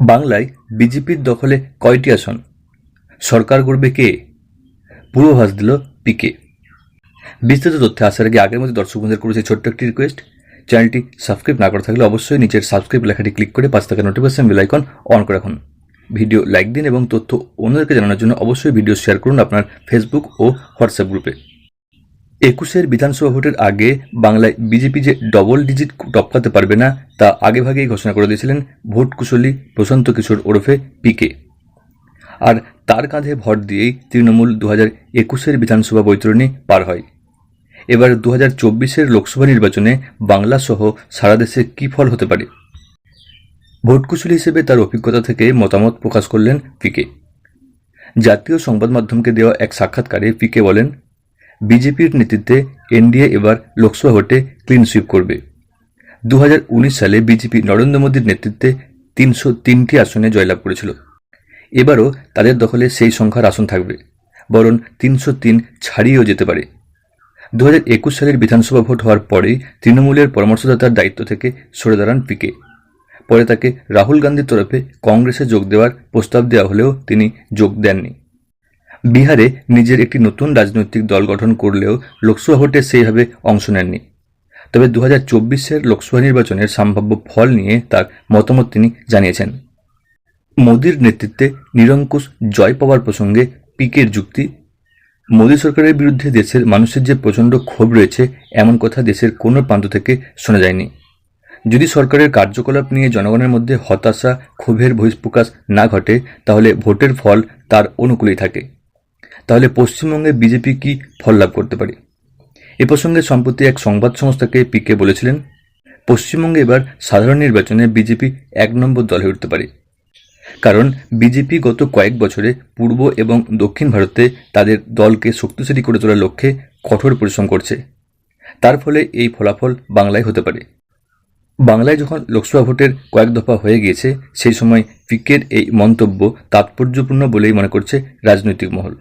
বাংলায় বিজেপির দখলে কয়টি আসন? সরকার গড়বে কে? পূর্বাভাস দিল পিকে। বিস্তারিত তথ্যে আসার আগে আগের মধ্যে দর্শক বন্ধুদের করেছে ছোট্ট একটি রিকোয়েস্ট চ্যানেলটি সাবস্ক্রাইব না করা থাকলে অবশ্যই নিচের সাবস্ক্রাইব লেখাটি ক্লিক করে পাঁচ টাকা নোটিফিকেশন বেল আইকন অন করে রাখুন। ভিডিও লাইক দিন এবং তথ্য অন্যদেরকে জানানোর জন্য অবশ্যই ভিডিও শেয়ার করুন আপনার ফেসবুক ও হোয়াটসঅ্যাপ গ্রুপে একুশের বিধানসভা ভোটের আগে বাংলায় বিজেপি যে ডবল ডিজিট টপকাতে পারবে না, তা আগেভাগেই ঘোষণা করে দিয়েছিলেন ভোট কুশলী প্রশান্ত কিশোর ওরফে পিকে। আর তার কাঁধে ভর দিয়েই তৃণমূল দু হাজার একুশের বিধানসভা বৈতরণী পার হয়। এবার দু হাজার চব্বিশের লোকসভা নির্বাচনে বাংলা সহ সারা দেশে কী ফল হতে পারে? ভোটকুশলী হিসেবে তার অভিজ্ঞতা থেকে মতামত প্রকাশ করলেন পিকে। জাতীয় সংবাদ মাধ্যমকে দেওয়া এক সাক্ষাৎকারে পিকে বলেন বিজেপির নেতৃত্বে এনডিএ এবার লোকসভা ভোটে ক্লিন সুইপ করবে। দু হাজার উনিশ সালে বিজেপি নরেন্দ্র মোদীর নেতৃত্বে তিনশো তিনটি আসনে জয়লাভ করেছিল। এবারও তাদের দখলে সেই সংখ্যার আসন থাকবে, বরং তিনশো তিন ছাড়িয়েও যেতে পারে। দু একুশ সালের বিধানসভা ভোট হওয়ার পরেই তৃণমূলের পরামর্শদাতার দায়িত্ব থেকে সরে দাঁড়ান পিকে। পরে তাকে রাহুল গান্ধীর তরফে কংগ্রেসে যোগ দেওয়ার প্রস্তাব দেওয়া হলেও তিনি যোগ দেননি। বিহারে নিজের একটি নতুন রাজনৈতিক দল গঠন করলেও লোকসভা ভোটে সেইভাবে অংশ নেননি। তবে দু হাজার চব্বিশের লোকসভা নির্বাচনের সম্ভাব্য ফল নিয়ে তার মতামত তিনি জানিয়েছেন। মোদীর নেতৃত্বে নিরঙ্কুশ জয় পাওয়ার প্রসঙ্গে পিকের যুক্তি, মোদী সরকারের বিরুদ্ধে দেশের মানুষের যে প্রচণ্ড ক্ষোভ রয়েছে, এমন কথা দেশের কোনো প্রান্ত থেকে শোনা যায়নি। যদি সরকারের কার্যকলাপ নিয়ে জনগণের মধ্যে হতাশা, ক্ষোভের বহিঃপ্রকাশ না ঘটে, তাহলে ভোটের ফল তার অনুকূলেই থাকে। তাহলে পশ্চিমবঙ্গে বিজেপি কি ফল লাভ করতে পারে? এ প্রসঙ্গে সম্প্রতি এক সংবাদ সংস্থাকে পিকে বলেছিলেন, পশ্চিমবঙ্গে এবার সাধারণ নির্বাচনে বিজেপি এক নম্বর দল হয়ে উঠতে পারে। কারণ বিজেপি গত কয়েক বছরে পূর্ব এবং দক্ষিণ ভারতে তাদের দলকে শক্তিশালী করে তোলার লক্ষ্যে কঠোর পরিশ্রম করছে। তার ফলে এই ফলাফল বাংলায় হতে পারে। বাংলায় যখন লোকসভা ভোটের কয়েক দফা হয়ে গিয়েছে, সেই সময় পিকের এই মন্তব্য তাৎপর্যপূর্ণ বলেই মনে করছে রাজনৈতিক মহল।